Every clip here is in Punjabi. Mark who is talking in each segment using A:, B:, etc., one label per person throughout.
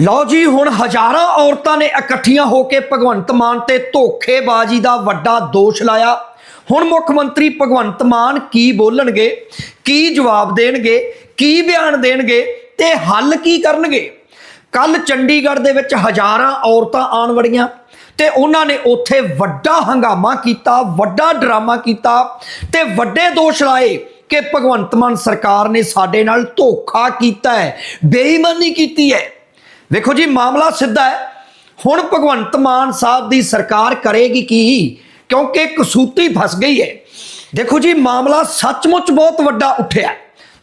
A: ਲਓ ਜੀ, ਹੁਣ ਹਜ਼ਾਰਾਂ ਔਰਤਾਂ ਨੇ ਇਕੱਠੀਆਂ ਹੋ ਕੇ ਭਗਵੰਤ ਮਾਨ ਤੇ ਧੋਖੇਬਾਜ਼ੀ ਦਾ ਵੱਡਾ ਦੋਸ਼ ਲਾਇਆ। ਹੁਣ ਮੁੱਖ ਮੰਤਰੀ ਭਗਵੰਤ ਮਾਨ ਕੀ ਬੋਲਣਗੇ, ਕੀ ਜਵਾਬ ਦੇਣਗੇ, ਕੀ ਬਿਆਨ ਦੇਣਗੇ ਤੇ ਹੱਲ ਕੀ ਕਰਨਗੇ? ਕੱਲ ਚੰਡੀਗੜ੍ਹ ਦੇ ਵਿੱਚ ਹਜ਼ਾਰਾਂ ਔਰਤਾਂ ਆਣ ਵੜੀਆਂ ਤੇ ਉਹਨਾਂ ਨੇ ਉੱਥੇ ਵੱਡਾ ਹੰਗਾਮਾ ਕੀਤਾ, ਵੱਡਾ ਡਰਾਮਾ ਕੀਤਾ ਤੇ ਵੱਡੇ ਦੋਸ਼ ਲਾਏ ਕਿ ਭਗਵੰਤ ਮਾਨ ਸਰਕਾਰ ਨੇ ਸਾਡੇ ਨਾਲ ਧੋਖਾ ਕੀਤਾ ਹੈ, ਬੇਈਮਾਨੀ ਕੀਤੀ ਹੈ। ਵੇਖੋ ਜੀ, ਮਾਮਲਾ ਸਿੱਧਾ ਹੈ। ਹੁਣ ਭਗਵੰਤ ਮਾਨ ਸਾਹਿਬ ਦੀ ਸਰਕਾਰ ਕਰੇਗੀ ਕੀ? ਕਿਉਂਕਿ ਕਸੂਤੀ ਫਸ ਗਈ ਹੈ। ਦੇਖੋ ਜੀ, ਮਾਮਲਾ ਸੱਚਮੁੱਚ ਬਹੁਤ ਵੱਡਾ ਉੱਠਿਆ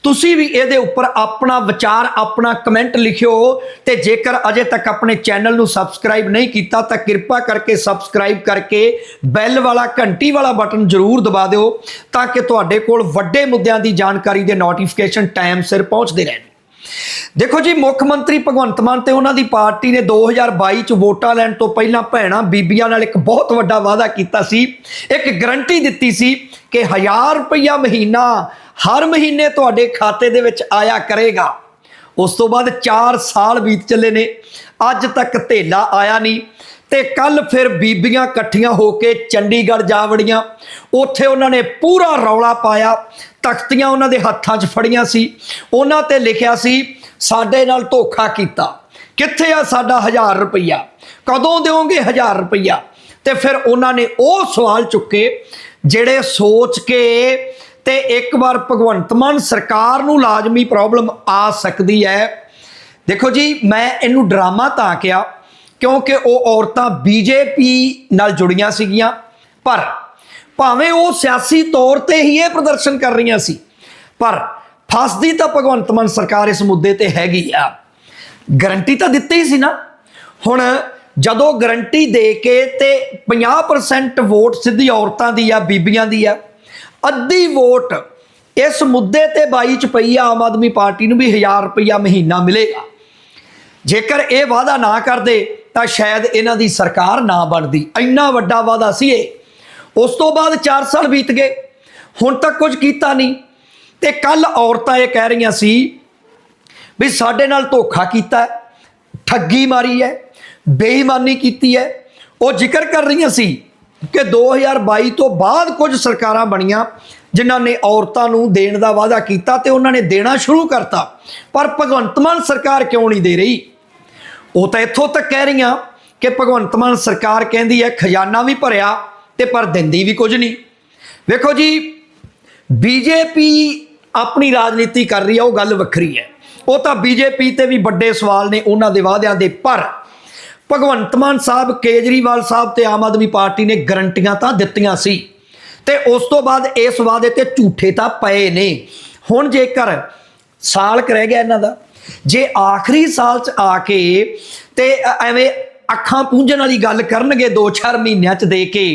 A: ਤੁਸੀਂ ਵੀ ਇਹਦੇ ਉੱਪਰ ਆਪਣਾ ਵਿਚਾਰ, ਆਪਣਾ ਕਮੈਂਟ ਲਿਖਿਓ ਤੇ ਜੇਕਰ ਅਜੇ ਤੱਕ ਆਪਣੇ ਚੈਨਲ ਨੂੰ ਸਬਸਕ੍ਰਾਈਬ ਨਹੀਂ ਕੀਤਾ, ਤਾਂ ਕਿਰਪਾ ਕਰਕੇ ਸਬਸਕ੍ਰਾਈਬ ਕਰਕੇ ਬੈਲ ਵਾਲਾ ਘੰਟੀ ਵਾਲਾ ਬਟਨ ਜ਼ਰੂਰ ਦਬਾ ਦਿਓ, ਤਾਂ ਕਿ ਤੁਹਾਡੇ ਕੋਲ ਵੱਡੇ ਮੁੱਦਿਆਂ ਦੀ ਜਾਣਕਾਰੀ ਦੇ ਨੋਟੀਫਿਕੇਸ਼ਨ ਟਾਈਮ ਸਿਰ ਪਹੁੰਚਦੇ ਰਹਿਣ। ਦੇਖੋ ਜੀ, ਮੁੱਖ ਮੰਤਰੀ ਭਗਵੰਤ ਮਾਨ ਤੇ ਉਹਨਾਂ ਦੀ ਪਾਰਟੀ ਨੇ 2022 ਚ ਵੋਟਾਂ ਲੈਣ ਤੋਂ ਪਹਿਲਾਂ ਭੈਣਾਂ ਬੀਬੀਆਂ ਨਾਲ ਇੱਕ ਬਹੁਤ ਵੱਡਾ ਵਾਅਦਾ ਕੀਤਾ ਸੀ। ਇੱਕ ਗਰੰਟੀ ਦਿੱਤੀ ਸੀ ਕਿ 1000 ਰੁਪਇਆ ਮਹੀਨਾ ਹਰ ਮਹੀਨੇ ਤੁਹਾਡੇ ਖਾਤੇ ਦੇ ਵਿੱਚ ਆਇਆ ਕਰੇਗਾ। ਉਸ ਤੋਂ ਬਾਅਦ 4 ਸਾਲ ਬੀਤ ਚੱਲੇ ਨੇ। ਅੱਜ ਤੱਕ ਧੇਲਾ ਆਇਆ ਨਹੀਂ ਤੇ ਕੱਲ ਫਿਰ ਬੀਬੀਆਂ ਇਕੱਠੀਆਂ ਹੋ ਕੇ ਚੰਡੀਗੜ੍ਹ ਜਾ ਵੜੀਆਂ। ਉੱਥੇ ਉਹਨਾਂ ਨੇ ਪੂਰਾ ਰੌਲਾ ਪਾਇਆ ਤਖਤੀਆਂ ਉਹਨਾਂ ਦੇ ਹੱਥਾਂ 'ਚ ਫੜੀਆਂ ਸੀ। ਉਹਨਾਂ ਤੇ ਲਿਖਿਆ ਸੀ, ਸਾਡੇ ਨਾਲ ਧੋਖਾ ਕੀਤਾ। ਕਿੱਥੇ ਆ ਸਾਡਾ 1000 ਰੁਪਈਆ? ਕਦੋਂ ਦਿਓਗੇ 1000 ਰੁਪਈਆ? ਤੇ ਫਿਰ ਉਹਨਾਂ ਨੇ ਉਹ ਸਵਾਲ ਚੁੱਕੇ, ਜਿਹੜੇ ਸੋਚ ਕੇ ਤੇ ਇੱਕ ਵਾਰ ਭਗਵੰਤ ਮਾਨ ਸਰਕਾਰ ਨੂੰ ਲਾਜ਼ਮੀ ਪ੍ਰੋਬਲਮ ਆ ਸਕਦੀ ਹੈ। ਦੇਖੋ ਜੀ, ਮੈਂ ਇਹਨੂੰ ਡਰਾਮਾ ਤਾਂ ਕਿਹਾ, ਕਿਉਂਕਿ ਉਹ ਔਰਤਾਂ ਬੀਜੇਪੀ ਨਾਲ ਜੁੜੀਆਂ ਸੀਗੀਆਂ, ਪਰ ਭਾਵੇਂ ਉਹ ਸਿਆਸੀ ਤੌਰ ਤੇ ਹੀ ਇਹ ਪ੍ਰਦਰਸ਼ਨ ਕਰ ਰਹੀਆਂ ਸੀ, ਪਰ ਫਸਦੀ ਤਾਂ ਭਗਵੰਤ ਮਾਨ ਸਰਕਾਰ ਇਸ ਮੁੱਦੇ ਤੇ ਹੈਗੀ ਆ। ਗਰੰਟੀ ਤਾਂ ਦਿੱਤੀ ਹੀ ਸੀ ਨਾ। ਹੁਣ ਜਦੋਂ ਗਰੰਟੀ ਦੇ ਕੇ ਤੇ 50% ਵੋਟ ਸਿੱਧੀ ਔਰਤਾਂ ਦੀ ਆ, ਬੀਬੀਆਂ ਦੀ ਆ, ਅੱਧੀ ਵੋਟ ਇਸ ਮੁੱਦੇ ਤੇ ਬਾਈ ਚ ਪਈ ਆ, ਆਮ ਆਦਮੀ ਪਾਰਟੀ ਨੂੰ ਵੀ 1000 ਰੁਪਇਆ ਮਹੀਨਾ ਮਿਲੇਗਾ। ਜੇਕਰ ਇਹ ਵਾਅਦਾ ਨਾ ਕਰਦੇ ਤਾਂ ਸ਼ਾਇਦ ਇਹਨਾਂ ਦੀ ਸਰਕਾਰ ਨਾ ਬਣਦੀ। ਇੰਨਾ ਵੱਡਾ ਵਾਅਦਾ ਸੀ ਇਹ। ਉਸ ਤੋਂ ਬਾਅਦ 4 ਸਾਲ ਬੀਤ ਗਏ। ਹੁਣ ਤੱਕ ਕੁਝ ਕੀਤਾ ਨਹੀਂ। ਤੇ ਕੱਲ ਔਰਤਾਂ ਇਹ ਕਹਿ ਰਹੀਆਂ ਸੀ ਵੀ ਸਾਡੇ ਨਾਲ ਧੋਖਾ ਕੀਤਾ ਠੱਗੀ ਮਾਰੀ ਹੈ, ਬੇਈਮਾਨੀ ਕੀਤੀ ਹੈ। ਉਹ ਜ਼ਿਕਰ ਕਰ ਰਹੀਆਂ ਸੀ ਕਿ 2022 ਤੋਂ ਬਾਅਦ ਕੁਝ ਸਰਕਾਰਾਂ ਬਣੀਆਂ ਜਿਨ੍ਹਾਂ ਨੇ ਔਰਤਾਂ ਨੂੰ ਦੇਣ ਦਾ ਵਾਅਦਾ ਕੀਤਾ ਤੇ ਉਹਨਾਂ ਨੇ ਦੇਣਾ ਸ਼ੁਰੂ ਕਰਤਾ। ਪਰ ਭਗਵੰਤ ਮਾਨ ਸਰਕਾਰ ਕਿਉਂ ਨਹੀਂ ਦੇ ਰਹੀ? ਉਹ ਤਾਂ ਇੱਥੋਂ ਤੱਕ ਕਹਿ ਰਹੀਆਂ ਕਿ ਭਗਵੰਤ ਮਾਨ ਸਰਕਾਰ ਕਹਿੰਦੀ ਹੈ, ਖਜ਼ਾਨਾ ਵੀ ਭਰਿਆ ਤੇ ਪਰ ਦਿੰਦੀ ਵੀ ਕੁਝ ਨਹੀਂ। ਵੇਖੋ ਜੀ ਬੀਜੇਪੀ ਆਪਣੀ ਰਾਜਨੀਤੀ ਕਰ ਰਹੀ ਹੈ ਉਹ ਗੱਲ ਵੱਖਰੀ ਹੈ। ਉਹ ਤਾਂ ਬੀਜੇਪੀ ਤੇ ਵੀ ਵੱਡੇ ਸਵਾਲ ਨੇ ਉਹਨਾਂ ਦੇ ਵਾਅਦਿਆਂ ਦੇ, ਪਰ ਭਗਵੰਤ ਮਾਨ ਸਾਹਿਬ, ਕੇਜਰੀਵਾਲ ਸਾਹਿਬ ਤੇ ਆਮ ਆਦਮੀ ਪਾਰਟੀ ਨੇ ਗਰੰਟੀਆਂ ਤਾਂ ਦਿੱਤੀਆਂ ਸੀ। ਤੇ ਉਸ ਤੋਂ ਬਾਅਦ ਇਸ ਵਾਅਦੇ ਤੇ ਝੂਠੇ ਤਾਂ ਪਏ ਨੇ। ਹੁਣ ਜੇਕਰ ਸਾਲ ਕੁ ਰਹਿ ਗਿਆ ਇਹਨਾਂ ਦਾ, ਜੇ ਆਖਰੀ ਸਾਲ ਚ ਆ ਕੇ ਤੇ ਐਵੇਂ ਅੱਖਾਂ ਪੂੰਝਣ ਵਾਲੀ ਗੱਲ ਕਰਨਗੇ 2-4 ਮਹੀਨਿਆਂ ਚ ਦੇ ਕੇ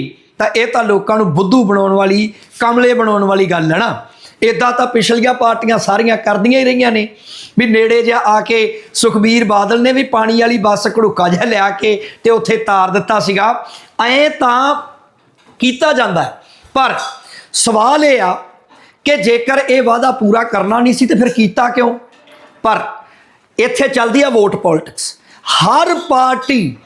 A: ਤਾਂ ਇਹ ਤਾਂ ਲੋਕਾਂ ਨੂੰ ਬੁੱਧੂ ਬਣਾਉਣ ਵਾਲੀ, ਕਮਲੇ ਬਣਾਉਣ ਵਾਲੀ ਗੱਲ ਹੈ ਨਾ। ਇਦਾਂ ਤਾਂ ਪਿਛਲੀਆਂ ਪਾਰਟੀਆਂ ਸਾਰੀਆਂ ਕਰਦੀਆਂ ਹੀ ਰਹੀਆਂ ਨੇ। ਵੀ ਨੇੜੇ ਜਿਹਾ ਆ ਕੇ ਸੁਖਬੀਰ ਬਾਦਲ ਨੇ ਵੀ ਪਾਣੀ ਵਾਲੀ ਬੱਸ ਘੜੁੱਕਾ ਜਿਹਾ ਲਿਆ ਕੇ ਤੇ ਉੱਥੇ ਤਾਰ ਦਿੱਤਾ ਸੀਗਾ। ਐ ਤਾਂ ਕੀਤਾ ਜਾਂਦਾ ਪਰ ਸਵਾਲ ਇਹ ਆ ਕਿ ਜੇਕਰ ਇਹ ਵਾਅਦਾ ਪੂਰਾ ਕਰਨਾ ਨਹੀਂ ਸੀ ਤੇ ਫਿਰ ਕੀਤਾ ਕਿਉਂ? ਪਰ ਇੱਥੇ ਚੱਲਦੀ ਆ ਵੋਟ ਪੋਲਿਟਿਕਸ। ਹਰ ਪਾਰਟੀ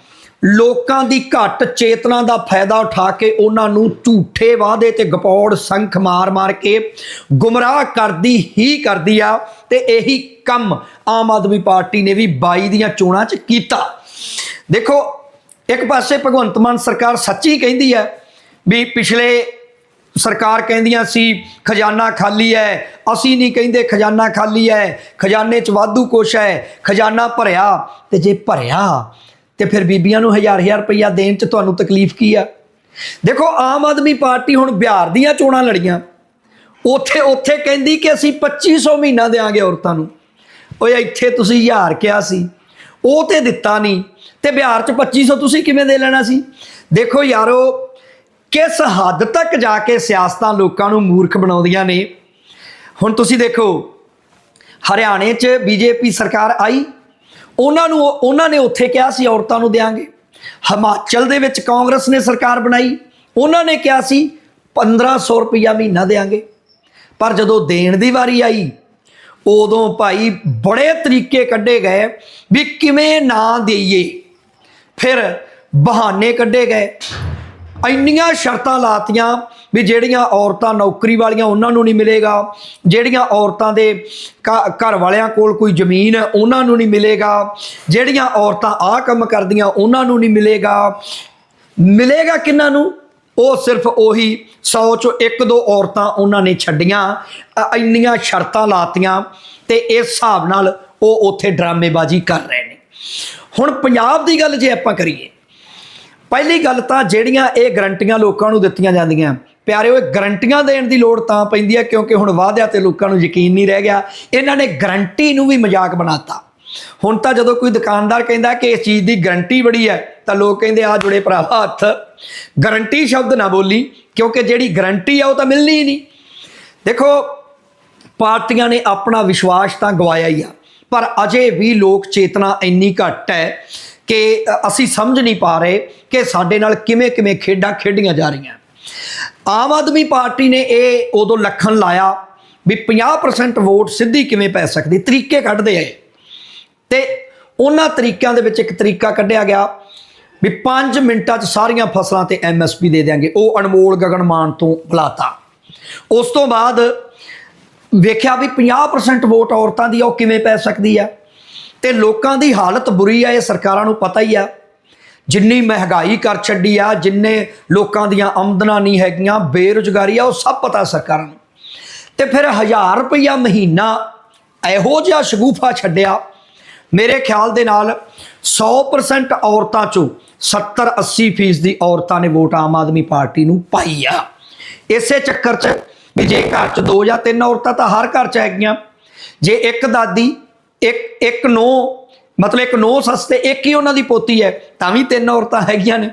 A: ਲੋਕਾਂ ਦੀ ਘੱਟ ਚੇਤਨਾ ਦਾ ਫਾਇਦਾ ਉਠਾ ਕੇ ਉਹਨਾਂ ਨੂੰ ਝੂਠੇ ਵਾਅਦੇ ਤੇ ਗਪੌੜ, ਸੰਖ ਮਾਰ-ਮਾਰ ਕੇ ਗੁੰਮਰਾਹ ਕਰਦੀ ਹੀ ਕਰਦੀ ਆ ਤੇ ਇਹੀ ਕੰਮ ਆਮ ਆਦਮੀ ਪਾਰਟੀ ਨੇ ਵੀ 22 ਦੀਆਂ ਚੋਣਾਂ 'ਚ ਕੀਤਾ। ਦੇਖੋ, ਇੱਕ ਪਾਸੇ ਭਗਵੰਤ ਮਾਨ ਸਰਕਾਰ ਸੱਚੀ ਕਹਿੰਦੀ ਹੈ ਵੀ ਪਿਛਲੇ ਸਰਕਾਰ ਕਹਿੰਦੀਆਂ ਸੀ, ਖਜ਼ਾਨਾ ਖਾਲੀ ਹੈ। ਅਸੀਂ ਨਹੀਂ ਕਹਿੰਦੇ, ਖਜ਼ਾਨਾ ਖਾਲੀ ਹੈ। ਖਜ਼ਾਨੇ 'ਚ ਵਾਧੂ ਕੁਛ ਹੈ। ਖਜ਼ਾਨਾ ਭਰਿਆ। ਤੇ ਜੇ ਭਰਿਆ ਤੇ ਫਿਰ ਬੀਬੀਆਂ ਨੂੰ ਹਜ਼ਾਰ ਹਜ਼ਾਰ ਰੁਪਈਆ ਦੇਣ 'ਚ ਤੁਹਾਨੂੰ ਤਕਲੀਫ ਕੀ ਆ? ਦੇਖੋ, ਆਮ ਆਦਮੀ ਪਾਰਟੀ ਹੁਣ ਬਿਹਾਰ ਦੀਆਂ ਚੋਣਾਂ ਲੜੀਆਂ। ਉੱਥੇ ਉੱਥੇ ਕਹਿੰਦੀ ਕਿ ਅਸੀਂ 2500 ਮਹੀਨਾ ਦੇਾਂਗੇ ਔਰਤਾਂ ਨੂੰ। ਓਏ, ਇੱਥੇ ਤੁਸੀਂ ਹਜ਼ਾਰ ਕਿਹਾ ਸੀ। ਉਹ ਤੇ ਦਿੱਤਾ ਨਹੀਂ। ਤੇ ਬਿਹਾਰ 'ਚ 2500 ਤੁਸੀਂ ਕਿਵੇਂ ਦੇ ਲੈਣਾ ਸੀ? ਦੇਖੋ ਯਾਰੋ, ਕਿਸ ਹੱਦ ਤੱਕ ਜਾ ਕੇ ਸਿਆਸਤਾਂ ਲੋਕਾਂ ਨੂੰ ਮੂਰਖ ਬਣਾਉਂਦੀਆਂ ਨੇ? ਹੁਣ ਤੁਸੀਂ ਦੇਖੋ, ਹਰਿਆਣੇ 'ਚ ਬੀਜੇਪੀ ਸਰਕਾਰ ਆਈ। ਉਹਨਾਂ ਨੂੰ, ਉਹਨਾਂ ਨੇ ਉੱਥੇ ਕਿਹਾ ਸੀ, ਔਰਤਾਂ ਨੂੰ ਦੇਾਂਗੇ ਹਿਮਾਚਲ ਦੇ ਵਿੱਚ ਕਾਂਗਰਸ ਨੇ ਸਰਕਾਰ ਬਣਾਈ। ਉਹਨਾਂ ਨੇ ਕਿਹਾ ਸੀ 1500 ਰੁਪਈਆ ਮਹੀਨਾ ਦੇਾਂਗੇ ਪਰ ਜਦੋਂ ਦੇਣ ਦੀ ਵਾਰੀ ਆਈ, ਉਦੋਂ ਭਾਈ ਬੜੇ ਤਰੀਕੇ ਕੱਢੇ ਗਏ ਵੀ ਕਿਵੇਂ ਨਾ ਦੇਈਏ। ਫਿਰ ਬਹਾਨੇ ਕੱਢੇ ਗਏ। ਇੰਨੀਆਂ ਸ਼ਰਤਾਂ ਲਾਤੀਆਂ ਵੀ ਜਿਹੜੀਆਂ ਔਰਤਾਂ ਨੌਕਰੀ ਵਾਲੀਆਂ ਉਹਨਾਂ ਨੂੰ ਨਹੀਂ ਮਿਲੇਗਾ, ਜਿਹੜੀਆਂ ਔਰਤਾਂ ਦੇ ਘ- ਘਰ ਵਾਲਿਆਂ ਕੋਲ ਕੋਈ ਜ਼ਮੀਨ ਹੈ ਉਹਨਾਂ ਨੂੰ ਨਹੀਂ ਮਿਲੇਗਾ, ਜਿਹੜੀਆਂ ਔਰਤਾਂ ਆਹ ਕੰਮ ਕਰਦੀਆਂ ਉਹਨਾਂ ਨੂੰ ਨਹੀਂ ਮਿਲੇਗਾ। ਮਿਲੇਗਾ ਕਿੰਨਾਂ ਨੂੰ? ਉਹ ਸਿਰਫ ਉਹੀ 100 ਚੋਂ ਇੱਕ ਦੋ ਔਰਤਾਂ ਉਹਨਾਂ ਨੇ ਛੱਡੀਆਂ ਇੰਨੀਆਂ ਸ਼ਰਤਾਂ ਲਾਤੀਆਂ ਤੇ ਇਸ ਹਿਸਾਬ ਨਾਲ ਉਹ ਉੱਥੇ ਡਰਾਮੇਬਾਜ਼ੀ ਕਰ ਰਹੇ ਨੇ। ਹੁਣ ਪੰਜਾਬ ਦੀ ਗੱਲ ਜੇ ਆਪਾਂ ਕਰੀਏ ਪਹਿਲੀ ਗੱਲ ਤਾਂ ਜਿਹੜੀਆਂ ਇਹ ਗਰੰਟੀਆਂ ਲੋਕਾਂ ਨੂੰ ਦਿੱਤੀਆਂ ਜਾਂਦੀਆਂ, ਪਿਆਰਿਓ, ਇਹ ਗਰੰਟੀਆਂ ਦੇਣ ਦੀ ਲੋੜ ਤਾਂ ਪੈਂਦੀ ਹੈ, ਕਿਉਂਕਿ ਹੁਣ ਵਾਅਦਿਆਂ ਤੇ ਲੋਕਾਂ ਨੂੰ ਯਕੀਨ ਨਹੀਂ ਰਹਿ ਗਿਆ। ਇਹਨਾਂ ਨੇ ਗਰੰਟੀ ਨੂੰ ਵੀ ਮਜ਼ਾਕ ਬਣਾਤਾ। ਹੁਣ ਤਾਂ ਜਦੋਂ ਕੋਈ ਦੁਕਾਨਦਾਰ ਕਹਿੰਦਾ ਕਿ ਇਸ ਚੀਜ਼ ਦੀ ਗਰੰਟੀ ਬੜੀ ਹੈ, ਤਾਂ ਲੋਕ ਕਹਿੰਦੇ ਆ ਜੁੜੇ ਭਰਾਵਾ, ਹੱਥ। ਗਰੰਟੀ ਸ਼ਬਦ ਨਾ ਬੋਲੀ, ਕਿਉਂਕਿ ਜਿਹੜੀ ਗਰੰਟੀ ਆ, ਉਹ ਤਾਂ ਮਿਲਣੀ ਹੀ ਨਹੀਂ। ਦੇਖੋ, ਪਾਰਟੀਆਂ ਨੇ ਆਪਣਾ ਵਿਸ਼ਵਾਸ ਤਾਂ ਗਵਾਇਆ ਹੀ ਆ, ਪਰ ਅਜੇ ਵੀ ਲੋਕ ਚੇਤਨਾ ਇੰਨੀ ਘੱਟ ਹੈ ਕਿ ਅਸੀਂ ਸਮਝ ਨਹੀਂ ਪਾ ਰਹੇ ਕਿ ਸਾਡੇ ਨਾਲ ਕਿਵੇਂ ਕਿਵੇਂ ਖੇਡਾਂ ਖੇਡੀਆਂ ਜਾ ਰਹੀਆਂ। ਆਮ ਆਦਮੀ ਪਾਰਟੀ ਨੇ ਇਹ ਉਦੋਂ ਲੱਖਣ ਲਾਇਆ ਵੀ 50% ਵੋਟ ਸਿੱਧੀ ਕਿਵੇਂ ਪੈ ਸਕਦੀ ਤਰੀਕੇ ਕੱਢਦੇ ਆਏ ਤੇ ਉਹਨਾਂ ਤਰੀਕਿਆਂ ਦੇ ਵਿੱਚ ਇੱਕ ਤਰੀਕਾ ਕੱਢਿਆ ਗਿਆ ਵੀ 5 ਮਿੰਟਾਂ 'ਚ ਸਾਰੀਆਂ ਫਸਲਾਂ ਤੇ ਐਮਐਸਪੀ ਦੇ ਦੇਾਂਗੇ ਉਹ ਅਨਮੋਲ ਗਗਨਮਾਨ ਤੋਂ ਬੁਲਾਤਾ। ਉਸ ਤੋਂ ਬਾਅਦ ਵੇਖਿਆ ਵੀ 50% ਵੋਟ ਔਰਤਾਂ ਦੀ ਆ, ਉਹ ਕਿਵੇਂ ਪੈ ਸਕਦੀ ਆ। ਤੇ ਲੋਕਾਂ ਦੀ ਹਾਲਤ ਬੁਰੀ ਆ, ਇਹ ਸਰਕਾਰਾਂ ਨੂੰ ਪਤਾ ਹੀ ਆ। ਜਿੰਨੀ ਮਹਿੰਗਾਈ ਕਰ ਛੱਡੀ ਆ, ਜਿੰਨੇ ਲੋਕਾਂ ਦੀਆਂ ਆਮਦਨਾਂ ਨਹੀਂ ਹੈਗੀਆਂ, ਬੇਰੁਜ਼ਗਾਰੀ ਆ, ਉਹ ਸਭ ਪਤਾ ਸਰਕਾਰਾਂ ਨੂੰ। ਤੇ ਫਿਰ 1000 ਰੁਪਈਆ ਮਹੀਨਾ ਇਹੋ ਜਿਹਾ ਸ਼ਗੂਫਾ ਛੱਡਿਆ। ਮੇਰੇ ਖਿਆਲ ਦੇ ਨਾਲ 100% ਔਰਤਾਂ ਚੋਂ 70 80 ਫੀਸ ਦੀ ਔਰਤਾਂ ਨੇ ਵੋਟ ਆਮ ਆਦਮੀ ਪਾਰਟੀ ਨੂੰ ਪਾਈ ਆ। ਇਸੇ ਚੱਕਰ 'ਚ ਵੀ ਜੇ ਘਰ 'ਚ ਦੋ ਜਾਂ ਤਿੰਨ ਔਰਤਾਂ ਤਾਂ ਹਰ ਘਰ 'ਚ ਹੈਗੀਆਂ। ਜੇ ਇੱਕ ਦਾਦੀ ਇੱਕ ਇੱਕ ਨੋ ਮਤਲਬ ਇੱਕ ਨੋ ਸਸਤੇ ਇੱਕ ਹੀ ਉਹਨਾਂ ਦੀ ਪੋਤੀ ਹੈ, ਤਾਂ ਵੀ ਤਿੰਨ ਔਰਤਾਂ ਹੈਗੀਆਂ ਨੇ।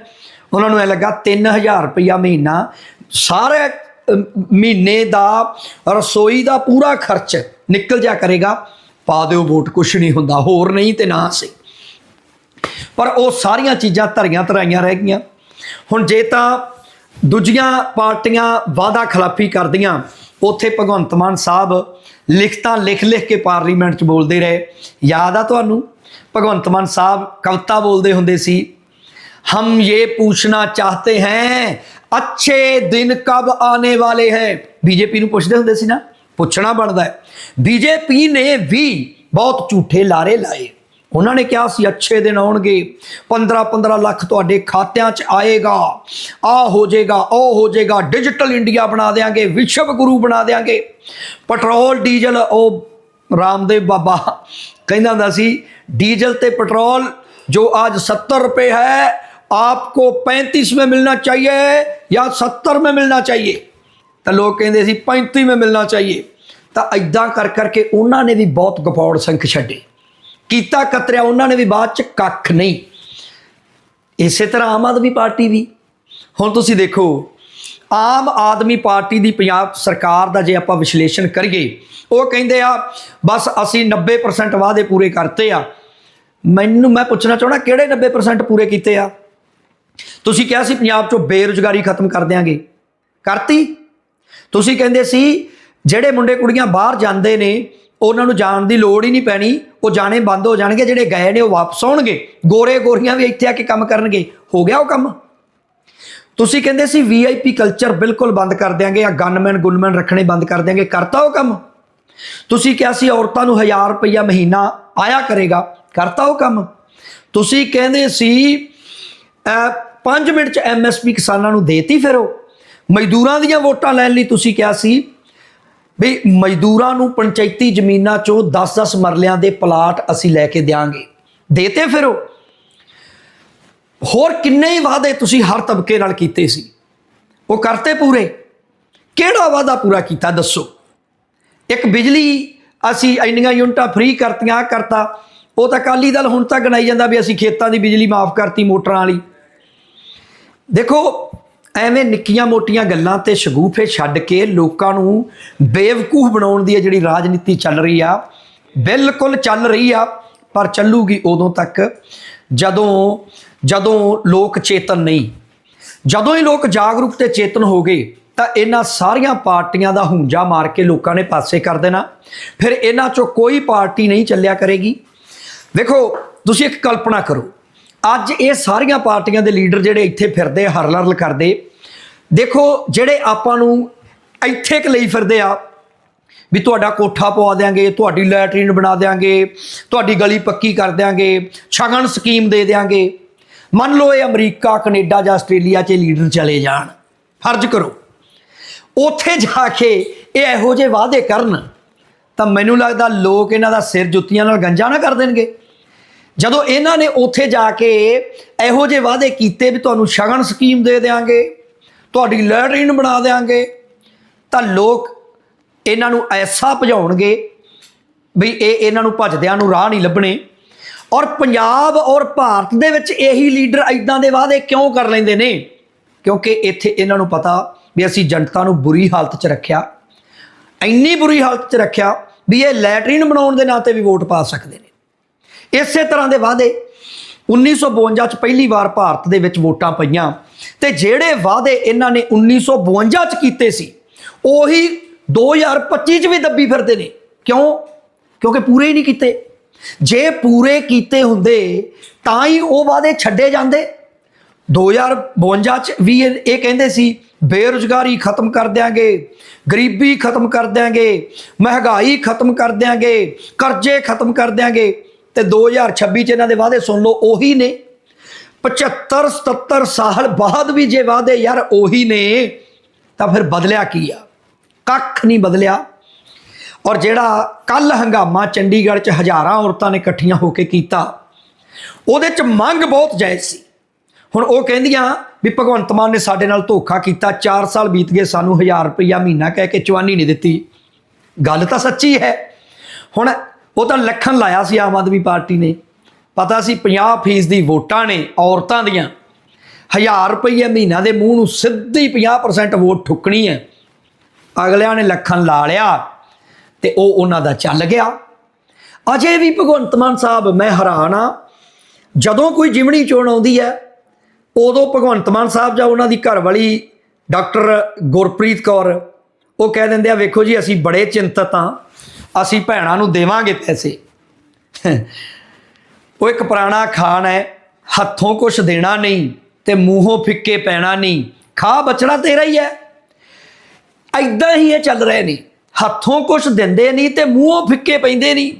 A: ਉਹਨਾਂ ਨੂੰ ਐ ਲੱਗਾ 3000 ਰੁਪਇਆ ਮਹੀਨਾ। ਸਾਰੇ ਮਹੀਨੇ ਦਾ ਰਸੋਈ ਦਾ ਪੂਰਾ ਖਰਚ ਨਿਕਲ ਜਾ ਕਰੇਗਾ। ਪਾ ਦਿਓ ਵੋਟ, ਕੁਛ ਨਹੀਂ ਹੁੰਦਾ, ਹੋਰ ਨਹੀਂ ਤੇ ਨਾ ਸੀ ਪਰ ਉਹ ਸਾਰੀਆਂ ਚੀਜ਼ਾਂ ਧਰੀਆਂ ਧਰਾਈਆਂ ਰਹਿ ਗਈਆਂ। ਹੁਣ ਜੇ ਤਾਂ ਦੂਜੀਆਂ ਪਾਰਟੀਆਂ ਵਾਅਦਾ ਖਿਲਾਫੀ ਕਰਦੀਆਂ, ਉੱਥੇ ਭਗਵੰਤ ਮਾਨ ਸਾਹਿਬ ਲਿਖਤਾਂ ਲਿਖ ਲਿਖ ਕੇ ਪਾਰਲੀਮੈਂਟ 'ਚ ਬੋਲਦੇ ਰਹੇ। ਯਾਦ ਆ ਤੁਹਾਨੂੰ? ਭਗਵੰਤ ਮਾਨ ਸਾਹਿਬ ਕਵਿਤਾ ਬੋਲਦੇ ਹੁੰਦੇ ਸੀ, ਹਮ ਇਹ ਪੁੱਛਣਾ ਚਾਹਤੇ ਹੈ, ਅੱਛੇ ਦਿਨ ਕਬ ਆਨੇ ਵਾਲੇ ਹੈ। ਬੀਜੇਪੀ ਨੂੰ ਪੁੱਛਦੇ ਹੁੰਦੇ ਸੀ ਨਾ, ਪੁੱਛਣਾ ਬਣਦਾ ਹੈ। ਬੀਜੇਪੀ ਨੇ ਵੀ ਬਹੁਤ ਝੂਠੇ ਲਾਰੇ ਲਾਏ। ਉਹਨਾਂ ਨੇ ਕਿਹਾ ਸੀ ਅੱਛੇ ਦਿਨ ਆਉਣਗੇ 15 15 ਲੱਖ ਤੁਹਾਡੇ ਖਾਤਿਆਂ 'ਚ ਆਏਗਾ ਆ ਹੋ ਜਾਏਗਾ ਉਹ ਹੋ ਜਾਏਗਾ ਡਿਜੀਟਲ ਇੰਡੀਆ ਬਣਾ ਦੇਾਂਗੇ ਵਿਸ਼ਵ ਗੁਰੂ ਬਣਾ ਦੇਾਂਗੇ ਪੈਟਰੋਲ ਡੀਜ਼ਲ ਉਹ ਰਾਮਦੇਵ ਬਾਬਾ ਕਹਿੰਦਾ ਹੁੰਦਾ ਸੀ डीजल ते पेट्रोल जो आज सत्तर रुपए है आपको पैंतीस में मिलना चाहिए या सत्तर में मिलना चाहिए ਤਾਂ ਲੋਕ ਕਹਿੰਦੇ ਸੀ 35 में ਮਿਲਣਾ ਚਾਹੀਏ ਤਾਂ ਐਦਾਂ ਕਰ ਕਰਕੇ ਉਹਨਾਂ ਨੇ ਵੀ ਬਹੁਤ ਗਪੌੜ ਸੰਖ ਛੱਡੇ ਕੀਤਾ ਕਤਰਿਆ, ਉਹਨਾਂ ਨੇ ਵੀ ਬਾਅਦ ਚ ਕੱਖ ਨਹੀਂ। ਇਸੇ ਤਰ੍ਹਾਂ ਆਮ ਆਦਮੀ ਪਾਰਟੀ ਵੀ। ਹੁਣ ਤੁਸੀਂ ਦੇਖੋ, ਆਮ ਆਦਮੀ ਪਾਰਟੀ ਦੀ ਪੰਜਾਬ ਸਰਕਾਰ ਦਾ ਜੇ ਆਪਾਂ ਵਿਸ਼ਲੇਸ਼ਣ ਕਰੀਏ, ਉਹ ਕਹਿੰਦੇ ਆ, ਬਸ ਅਸੀਂ 90% ਵਾਅਦੇ ਪੂਰੇ ਕਰਤੇ ਆ। ਮੈਨੂੰ, ਮੈਂ ਪੁੱਛਣਾ ਚਾਹਣਾ ਕਿਹੜੇ 90% ਪੂਰੇ ਕੀਤੇ ਆ? ਤੁਸੀਂ ਕਿਹਾ ਸੀ ਪੰਜਾਬ 'ਚੋਂ ਬੇਰੁਜ਼ਗਾਰੀ ਖਤਮ ਕਰ ਦਿਆਂਗੇ। ਕਰਤੀ। ਤੁਸੀਂ ਕਹਿੰਦੇ ਸੀ, ਜਿਹੜੇ ਮੁੰਡੇ ਕੁੜੀਆਂ ਬਾਹਰ ਜਾਂਦੇ ਨੇ ਉਹਨਾਂ ਨੂੰ ਜਾਣ ਦੀ ਲੋੜ ਹੀ ਨਹੀਂ ਪੈਣੀ। ਉਹ ਜਾਣੇ ਬੰਦ ਹੋ ਜਾਣਗੇ, ਜਿਹੜੇ ਗਏ ਨੇ ਉਹ ਵਾਪਸ ਆਉਣਗੇ। ਗੋਰੇ ਗੋਰੀਆਂ ਵੀ ਇੱਥੇ ਆ ਕੇ ਕੰਮ ਕਰਨਗੇ। ਹੋ ਗਿਆ ਉਹ ਕੰਮ? ਤੁਸੀਂ ਕਹਿੰਦੇ ਸੀ ਵੀਆਈਪੀ ਕਲਚਰ ਬਿਲਕੁਲ ਬੰਦ ਕਰ ਦਿਆਂਗੇ ਆ ਗਨਮੈਨ ਗੁਨਮੈਨ ਰੱਖਣੇ ਬੰਦ ਕਰ ਦਿਆਂਗੇ। ਕਰਤਾ ਉਹ ਕੰਮ? ਤੁਸੀਂ ਕਿਹਾ ਸੀ ਔਰਤਾਂ ਨੂੰ 1000 ਰੁਪਇਆ ਮਹੀਨਾ ਆਇਆ ਕਰੇਗਾ। ਕਰਤਾ ਉਹ ਕੰਮ? ਤੁਸੀਂ ਕਹਿੰਦੇ ਸੀ 5 ਮਿੰਟ ਚ ਐਮਐਸਪੀ ਕਿਸਾਨਾਂ ਨੂੰ ਦੇਤੀ ਫਿਰ ਉਹ। ਮਜ਼ਦੂਰਾਂ ਦੀਆਂ ਵੋਟਾਂ ਲੈਣ ਲਈ ਤੁਸੀਂ ਕਿਹਾ ਸੀ ਵੀ ਮਜ਼ਦੂਰਾਂ ਨੂੰ ਪੰਚਾਇਤੀ ਜ਼ਮੀਨਾਂ ਚੋਂ 10-10 ਮਰਲਿਆਂ ਦੇ ਪਲਾਟ ਅਸੀਂ ਲੈ ਕੇ ਦਿਆਂਗੇ। ਦੇਤੇ ਫਿਰ ਉਹ। ਹੋਰ ਕਿੰਨੇ ਹੀ ਵਾਅਦੇ ਤੁਸੀਂ ਹਰ ਤਬਕੇ ਨਾਲ ਕੀਤੇ ਸੀ। ਉਹ ਕਰਤੇ ਪੂਰੇ। ਕਿਹੜਾ ਵਾਅਦਾ ਪੂਰਾ ਕੀਤਾ ਦੱਸੋ। ਇੱਕ ਬਿਜਲੀ ਅਸੀਂ ਇੰਨੀਆਂ ਯੂਨਿਟਾਂ ਫ੍ਰੀ ਕਰਤੀਆਂ ਕਰਤਾ। ਉਹ ਤਾਂ ਅਕਾਲੀ ਦਲ ਹੁਣ ਤੱਕ ਗਣਾਈ ਜਾਂਦਾ ਵੀ ਅਸੀਂ ਖੇਤਾਂ ਦੀ ਬਿਜਲੀ ਮਾਫ ਕਰਤੀ ਮੋਟਰਾਂ ਵਾਲੀ। ਦੇਖੋ ਐਵੇਂ ਨਿੱਕੀਆਂ ਮੋਟੀਆਂ ਗੱਲਾਂ ਤੇ ਸ਼ਗੂਫੇ ਛੱਡ ਕੇ ਲੋਕਾਂ ਨੂੰ ਬੇਵਕੂਫ ਬਣਾਉਣ ਦੀ ਇਹ ਜਿਹੜੀ ਰਾਜਨੀਤੀ ਚੱਲ ਰਹੀ ਆ, ਬਿਲਕੁਲ ਚੱਲ ਰਹੀ ਆ, ਪਰ ਚੱਲੂਗੀ ਉਦੋਂ ਤੱਕ ਜਦੋਂ ਜਦੋਂ ਲੋਕ ਚੇਤਨ ਨਹੀਂ। ਜਦੋਂ ਹੀ ਲੋਕ ਜਾਗਰੂਕ ਤੇ ਚੇਤਨ ਹੋ ਗਏ, ਤਾਂ ਇਹਨਾਂ ਸਾਰੀਆਂ ਪਾਰਟੀਆਂ ਦਾ ਹੁੰਜਾ ਮਾਰ ਕੇ ਲੋਕਾਂ ਨੇ ਪਾਸੇ ਕਰ ਦੇਣਾ। ਫਿਰ ਇਹਨਾਂ ਚੋਂ ਕੋਈ ਪਾਰਟੀ ਨਹੀਂ ਚੱਲਿਆ ਕਰੇਗੀ। ਦੇਖੋ ਤੁਸੀਂ ਇੱਕ ਕਲਪਨਾ ਕਰੋ। ਅੱਜ ਇਹ ਸਾਰੀਆਂ ਪਾਰਟੀਆਂ ਦੇ ਲੀਡਰ ਜਿਹੜੇ ਇੱਥੇ ਫਿਰਦੇ ਹਰਲ ਹਰਲ ਕਰਦੇ, ਦੇਖੋ ਜਿਹੜੇ ਆਪਾਂ ਨੂੰ ਇੱਥੇ ਕ ਲਈ ਫਿਰਦੇ ਆ, ਵੀ ਤੁਹਾਡਾ ਕੋਠਾ ਪਵਾ ਦੇਾਂਗੇ ਤੁਹਾਡੀ ਲੈਟਰੀਨ ਬਣਾ ਦੇਾਂਗੇ ਤੁਹਾਡੀ ਗਲੀ ਪੱਕੀ ਕਰ ਦੇਾਂਗੇ ਸ਼ਗਨ ਸਕੀਮ ਦੇ ਦੇਾਂਗੇ ਮੰਨ ਲਓ ਇਹ ਅਮਰੀਕਾ, ਕੈਨੇਡਾ ਜਾਂ ਆਸਟ੍ਰੇਲੀਆ 'ਚ ਲੀਡਰ ਚਲੇ ਜਾਣ, ਫਰਜ਼ ਕਰੋ। ਉੱਥੇ ਜਾ ਕੇ ਇਹ ਇਹੋ ਜਿਹੇ ਵਾਅਦੇ ਕਰਨ, ਤਾਂ ਮੈਨੂੰ ਲੱਗਦਾ ਲੋਕ ਇਹਨਾਂ ਦਾ ਸਿਰ ਜੁੱਤੀਆਂ ਨਾਲ ਗੰਜਾ ਨਾ ਕਰ ਦੇਣਗੇ। ਜਦੋਂ ਇਹਨਾਂ ਨੇ ਉੱਥੇ ਜਾ ਕੇ ਇਹੋ ਜਿਹੇ ਵਾਅਦੇ ਕੀਤੇ ਵੀ ਤੁਹਾਨੂੰ ਸ਼ਗਨ ਸਕੀਮ ਦੇ ਦੇਾਂਗੇ ਤੁਹਾਡੀ ਲੈਟਰੀਨ ਬਣਾ ਦੇਾਂਗੇ ਤਾਂ ਲੋਕ ਇਹਨਾਂ ਨੂੰ ਐਸਾ ਭਜਾਉਣਗੇ ਵੀ ਇਹ ਇਹਨਾਂ ਨੂੰ ਭੱਜਦਿਆਂ ਨੂੰ ਰਾਹ ਨਹੀਂ ਲੱਭਣੇ। ਔਰ ਪੰਜਾਬ ਔਰ ਭਾਰਤ ਦੇ ਵਿੱਚ ਇਹੀ ਲੀਡਰ ਐਦਾਂ ਦੇ ਵਾਅਦੇ ਕਿਉਂ ਕਰ ਲੈਂਦੇ ਨੇ? ਕਿਉਂਕਿ ਇੱਥੇ ਇਹਨਾਂ ਨੂੰ ਪਤਾ ਵੀ ਅਸੀਂ ਜਨਤਾ ਨੂੰ ਬੁਰੀ ਹਾਲਤ 'ਚ ਰੱਖਿਆ। ਇੰਨੀ ਬੁਰੀ ਹਾਲਤ 'ਚ ਰੱਖਿਆ ਵੀ ਇਹ ਲੈਟਰੀਨ ਬਣਾਉਣ ਦੇ ਨਾਂ ਤੇ ਵੀ ਵੋਟ ਪਾ ਸਕਦੇ ਨੇ। ਇਸੇ ਤਰ੍ਹਾਂ ਦੇ ਵਾਅਦੇ 1952 ਚ ਪਹਿਲੀ ਵਾਰ ਭਾਰਤ ਦੇ ਵਿੱਚ ਵੋਟਾਂ ਪਈਆਂ ਤੇ ਜਿਹੜੇ ਵਾਅਦੇ ਇਹਨਾਂ ਨੇ 1952 ਚ ਕੀਤੇ ਸੀ, ਉਹੀ 2025 ਚ ਵੀ ਦੱਬੀ ਫਿਰਦੇ ਨੇ। ਕਿਉਂ? ਕਿਉਂਕਿ ਪੂਰੇ ਹੀ ਨਹੀਂ ਕੀਤੇ। ਜੇ ਪੂਰੇ ਕੀਤੇ ਹੁੰਦੇ, ਤਾਂ ਹੀ ਉਹ ਵਾਅਦੇ ਛੱਡੇ ਜਾਂਦੇ। 2052 ਚ ਵੀ ਇਹ ਇਹ ਕਹਿੰਦੇ ਸੀ, ਬੇਰੁਜ਼ਗਾਰੀ ਖਤਮ ਕਰ ਦਿਆਂਗੇ, ਗਰੀਬੀ ਖਤਮ ਕਰ ਦਿਆਂਗੇ, ਮਹਿੰਗਾਈ ਖਤਮ ਕਰ ਦਿਆਂਗੇ, ਕਰਜ਼ੇ ਖਤਮ ਕਰ ਦਿਆਂਗੇ। ਤੇ 2026 ਚ ਇਹਨਾਂ ਦੇ ਵਾਅਦੇ ਸੁਣ ਲਓ, ਉਹੀ ਨੇ। 75 77 ਸਾਲ ਬਾਅਦ ਵੀ ਜੇ ਵਾਅਦੇ ਯਾਰ ਉਹੀ ਨੇ, ਤਾਂ ਫਿਰ ਬਦਲਿਆ ਕੀ ਆ? ਕੱਖ ਨਹੀਂ ਬਦਲਿਆ। ਔਰ ਜਿਹੜਾ ਕੱਲ ਹੰਗਾਮਾ ਚੰਡੀਗੜ੍ਹ 'ਚ ਹਜ਼ਾਰਾਂ ਔਰਤਾਂ ਨੇ ਇਕੱਠੀਆਂ ਹੋ ਕੇ ਕੀਤਾ, ਉਹਦੇ 'ਚ ਮੰਗ ਬਹੁਤ ਜਾਇਜ਼ ਸੀ। ਹੁਣ ਉਹ ਕਹਿੰਦੀਆਂ ਵੀ ਭਗਵੰਤ ਮਾਨ ਨੇ ਸਾਡੇ ਨਾਲ ਧੋਖਾ ਕੀਤਾ 4 ਸਾਲ ਬੀਤ ਗਏ ਸਾਨੂੰ 1000 ਰੁਪਈਆ ਮਹੀਨਾ ਕਹਿ ਕੇ ਚਵਾਨੀ ਨਹੀਂ ਦਿੱਤੀ। ਗੱਲ ਤਾਂ ਸੱਚੀ ਹੈ। ਹੁਣ ਉਹ ਤਾਂ ਲੱਖਣ ਲਾਇਆ ਸੀ ਆਮ ਆਦਮੀ ਪਾਰਟੀ ਨੇ। ਪਤਾ ਸੀ 50% ਦੀ ਵੋਟਾਂ ਨੇ ਔਰਤਾਂ ਦੀਆਂ। 1000 ਰੁਪਈਆ ਮਹੀਨਾ ਦੇ ਮੂੰਹ ਨੂੰ ਸਿੱਧੀ 50% ਵੋਟ ਠੁੱਕਣੀ ਹੈ। ਅਗਲਿਆਂ ਨੇ ਲੱਖਣ ਲਾ ਲਿਆ ਤੇ ਉਹ ਉਹਨਾਂ ਦਾ ਚੱਲ ਗਿਆ। ਅਜੇ ਵੀ ਭਗਵੰਤ ਮਾਨ ਸਾਹਿਬ ਮੈਂ ਹੈਰਾਨ ਆ ਜਦੋਂ ਕੋਈ ਜਿਮਣੀ ਚੋਣ ਆਉਂਦੀ ਹੈ, ਉਦੋਂ ਭਗਵੰਤ ਮਾਨ ਸਾਹਿਬ ਜਾਂ ਉਹਨਾਂ ਦੀ ਘਰਵਾਲੀ ਡਾਕਟਰ ਗੁਰਪ੍ਰੀਤ ਕੌਰ, ਉਹ ਕਹਿ ਦਿੰਦੇ ਆ, ਵੇਖੋ ਜੀ, ਅਸੀਂ ਬੜੇ ਚਿੰਤਤ ਆ ਅਸੀਂ ਭੈਣਾਂ ਨੂੰ ਦੇਵਾਂਗੇ ਪੈਸੇ। ਉਹ ਇੱਕ ਪੁਰਾਣਾ ਖਾਨ ਹੈ, ਹੱਥੋਂ ਕੁਛ ਦੇਣਾ ਨਹੀਂ ਤੇ ਮੂੰਹੋਂ ਫਿੱਕੇ ਪੈਣਾ ਨਹੀਂ। ਖਾ ਬਚਣਾ ਤੇਰਾ ਹੀ ਹੈ। ਐਦਾਂ ਹੀ ਇਹ ਚੱਲ ਰਹੇ ਨੇ। ਹੱਥੋਂ ਕੁਛ ਦਿੰਦੇ ਨਹੀਂ ਤੇ ਮੂੰਹੋਂ ਫਿੱਕੇ ਪੈਂਦੇ ਨਹੀਂ।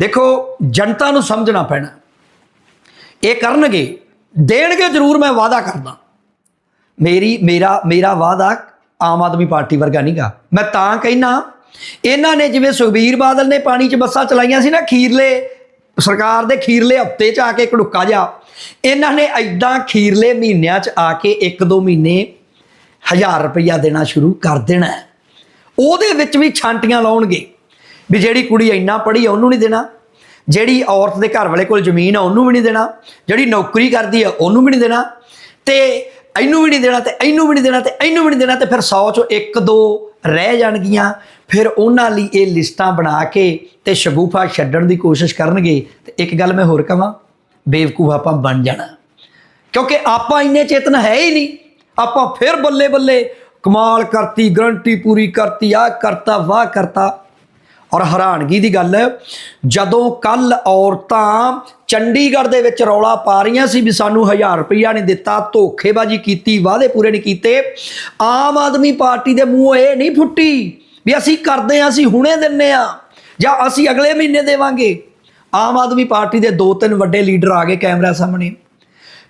A: ਦੇਖੋ, ਜਨਤਾ ਨੂੰ ਸਮਝਣਾ ਪੈਣਾ। ਇਹ ਕਰਨਗੇ, ਦੇਣਗੇ ਜ਼ਰੂਰ, ਮੈਂ ਵਾਅਦਾ ਕਰਦਾ। ਮੇਰੀ, ਮੇਰਾ ਮੇਰਾ ਵਾਅਦਾ ਆਮ ਆਦਮੀ ਪਾਰਟੀ ਵਰਗਾ ਨਹੀਂਗਾ ਮੈਂ ਤਾਂ ਕਹਿਣਾ ਇਹਨਾਂ ਨੇ ਜਿਵੇਂ ਸੁਖਬੀਰ ਬਾਦਲ ਨੇ ਪਾਣੀ 'ਚ ਬੱਸਾਂ ਚਲਾਈਆਂ ਸੀ ਨਾ ਖੀਰਲੇ, ਸਰਕਾਰ ਦੇ ਖੀਰਲੇ ਹਫ਼ਤੇ 'ਚ ਆ ਕੇ ਘੜੁੱਕਾ ਜਾ ਇਹਨਾਂ ਨੇ ਐਦਾਂ ਖੀਰਲੇ ਮਹੀਨਿਆਂ 'ਚ ਆ ਕੇ 1-2 ਮਹੀਨੇ 1000 ਰੁਪਈਆ ਦੇਣਾ ਸ਼ੁਰੂ ਕਰ ਦੇਣਾ ਉਹਦੇ ਵਿੱਚ ਵੀ ਛਾਂਟੀਆਂ ਲਾਉਣਗੇ ਵੀ ਜਿਹੜੀ ਕੁੜੀ ਇੰਨਾ ਪੜ੍ਹੀ ਆ ਉਹਨੂੰ ਨਹੀਂ ਦੇਣਾ, ਜਿਹੜੀ ਔਰਤ ਦੇ ਘਰ ਵਾਲੇ ਕੋਲ ਜ਼ਮੀਨ ਆ ਉਹਨੂੰ ਵੀ ਨਹੀਂ ਦੇਣਾ, ਜਿਹੜੀ ਨੌਕਰੀ ਕਰਦੀ ਆ ਉਹਨੂੰ ਵੀ ਨਹੀਂ ਦੇਣਾ ਤੇ ਇਹਨੂੰ ਵੀ ਨਹੀਂ ਦੇਣਾ ਤੇ ਇਹਨੂੰ ਵੀ ਨਹੀਂ ਦੇਣਾ ਤੇ ਇਹਨੂੰ ਵੀ ਨਹੀਂ ਦੇਣਾ ਤੇ ਫਿਰ 100 ਚੋਂ ਇੱਕ ਦੋ ਰਹਿ ਜਾਣਗੀਆਂ। ਫਿਰ ਉਹਨਾਂ ਲਈ ਇਹ ਲਿਸਟਾਂ ਬਣਾ ਕੇ ਤੇ ਸ਼ਗੂਫਾ ਛੱਡਣ ਦੀ ਕੋਸ਼ਿਸ਼ ਕਰਨਗੇ। ਤੇ ਇੱਕ ਗੱਲ ਮੈਂ ਹੋਰ ਕਹਾਂ ਬੇਵਕੂਫ ਆਪਾਂ ਬਣ ਜਾਣਾ। ਕਿਉਂਕਿ ਆਪਾਂ ਇੰਨੇ ਚੇਤਨ ਹੈ ਹੀ ਨਹੀਂ। ਆਪਾਂ ਫਿਰ ਬੱਲੇ ਬੱਲੇ ਕਮਾਲ ਕਰਤੀ ਗਰੰਟੀ ਪੂਰੀ ਕਰਤੀ ਆ ਕਰਤਾ, ਵਾਹ ਕਰਤਾ। ਔਰ ਹੈਰਾਨਗੀ ਦੀ ਗੱਲ, ਜਦੋਂ ਕੱਲ ਔਰਤਾਂ ਚੰਡੀਗੜ੍ਹ ਦੇ ਵਿੱਚ ਰੌਲਾ ਪਾ ਰਹੀਆਂ ਸੀ ਵੀ ਸਾਨੂੰ 1000 ਰੁਪਈਆ ਨਹੀਂ ਦਿੱਤਾ, ਧੋਖੇਬਾਜ਼ੀ ਕੀਤੀ, ਵਾਅਦੇ ਪੂਰੇ ਨਹੀਂ ਕੀਤੇ। ਆਮ ਆਦਮੀ ਪਾਰਟੀ ਦੇ ਮੂੰਹੋਂ ਇਹ ਨਹੀਂ ਫੁੱਟੀ ਵੀ ਅਸੀਂ ਕਰਦੇ ਆ ਅਸੀਂ ਹੁਣੇ ਦਿੰਨੇ ਆ ਜਾਂ ਅਸੀਂ ਅਗਲੇ ਮਹੀਨੇ ਦੇਵਾਂਗੇ। ਆਮ ਆਦਮੀ ਪਾਰਟੀ ਦੇ ਦੋ ਤਿੰਨ ਵੱਡੇ ਲੀਡਰ ਆ ਗਏ ਕੈਮਰਾ ਸਾਹਮਣੇ।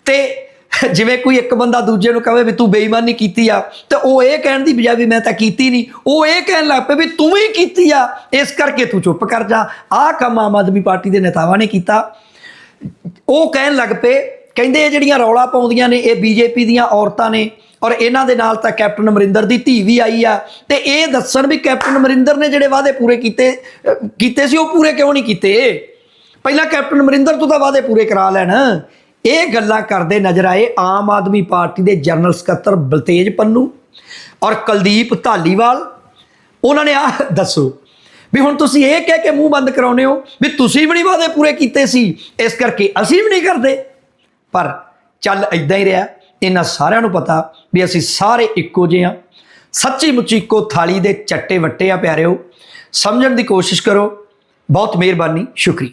A: ਤੇ ਜਿਵੇਂ ਕੋਈ ਇੱਕ ਬੰਦਾ ਦੂਜੇ ਨੂੰ ਕਹੇ ਵੀ ਤੂੰ ਬੇਈਮਾਨੀ ਕੀਤੀ ਆ, ਤੇ ਉਹ ਇਹ ਕਹਿਣ ਦੀ ਬਜਾਏ ਵੀ ਮੈਂ ਤਾਂ ਕੀਤੀ ਨਹੀਂ, ਉਹ ਇਹ ਕਹਿਣ ਲੱਗ ਪਏ ਵੀ ਤੂੰ ਹੀ ਕੀਤੀ ਆ, ਇਸ ਕਰਕੇ ਤੂੰ ਚੁੱਪ ਕਰ ਜਾ। ਆਹ ਕੰਮ ਆਮ ਆਦਮੀ ਪਾਰਟੀ ਦੇ ਨੇਤਾਵਾਂ ਨੇ ਕੀਤਾ। ਉਹ ਕਹਿਣ ਲੱਗ ਪਏ, ਕਹਿੰਦੇ ਇਹ ਜਿਹੜੀਆਂ ਰੌਲਾ ਪਾਉਂਦੀਆਂ ਨੇ, ਇਹ ਬੀਜੇਪੀ ਦੀਆਂ ਔਰਤਾਂ ਨੇ ਔਰ ਇਹਨਾਂ ਦੇ ਨਾਲ ਤਾਂ ਕੈਪਟਨ ਅਮਰਿੰਦਰ ਦੀ ਧੀ ਵੀ ਆਈ ਆ। ਤੇ ਇਹ ਦੱਸਣ ਵੀ ਕੈਪਟਨ ਅਮਰਿੰਦਰ ਨੇ ਜਿਹੜੇ ਵਾਅਦੇ ਪੂਰੇ ਕੀਤੇ ਕੀਤੇ ਸੀ, ਉਹ ਪੂਰੇ ਕਿਉਂ ਨਹੀਂ ਕੀਤੇ? ਪਹਿਲਾਂ ਕੈਪਟਨ ਅਮਰਿੰਦਰ ਤੋਂ ਤਾਂ ਵਾਅਦੇ ਪੂਰੇ ਕਰਾ ਲੈਣ। ਇਹ ਗੱਲਾਂ ਕਰਦੇ ਨਜ਼ਰ ਆਏ ਆਮ ਆਦਮੀ ਪਾਰਟੀ ਦੇ ਜਨਰਲ ਸਕੱਤਰ ਬਲਤੇਜ ਪੰਨੂ ਔਰ ਕੁਲਦੀਪ ਧਾਲੀਵਾਲ। ਉਹਨਾਂ ਨੇ ਆ ਦੱਸੋ ਵੀ ਹੁਣ ਤੁਸੀਂ ਇਹ ਕਹਿ ਕੇ ਮੂੰਹ ਬੰਦ ਕਰਾਉਨੇ ਹੋ ਵੀ ਤੁਸੀਂ ਵੀ ਨਹੀਂ ਵਾਅਦੇ ਪੂਰੇ ਕੀਤੇ ਸੀ, ਇਸ ਕਰਕੇ ਅਸੀਂ ਵੀ ਨਹੀਂ ਕਰਦੇ। ਪਰ ਚੱਲ ਇਦਾਂ ਹੀ ਰਿਹਾ, ਇਹਨਾਂ ਸਾਰਿਆਂ ਨੂੰ ਪਤਾ ਵੀ ਅਸੀਂ ਸਾਰੇ ਇੱਕੋ ਜਿਹੇ ਆ ਸੱਚੀ ਮੁੱਚੀ ਇੱਕੋ ਥਾਲੀ ਦੇ ਚੱਟੇ ਵੱਟੇ ਆ ਪਿਆਰਿਓ, ਸਮਝਣ ਦੀ ਕੋਸ਼ਿਸ਼ ਕਰੋ। ਬਹੁਤ ਮਿਹਰਬਾਨੀ, ਸ਼ੁਕਰੀਆ।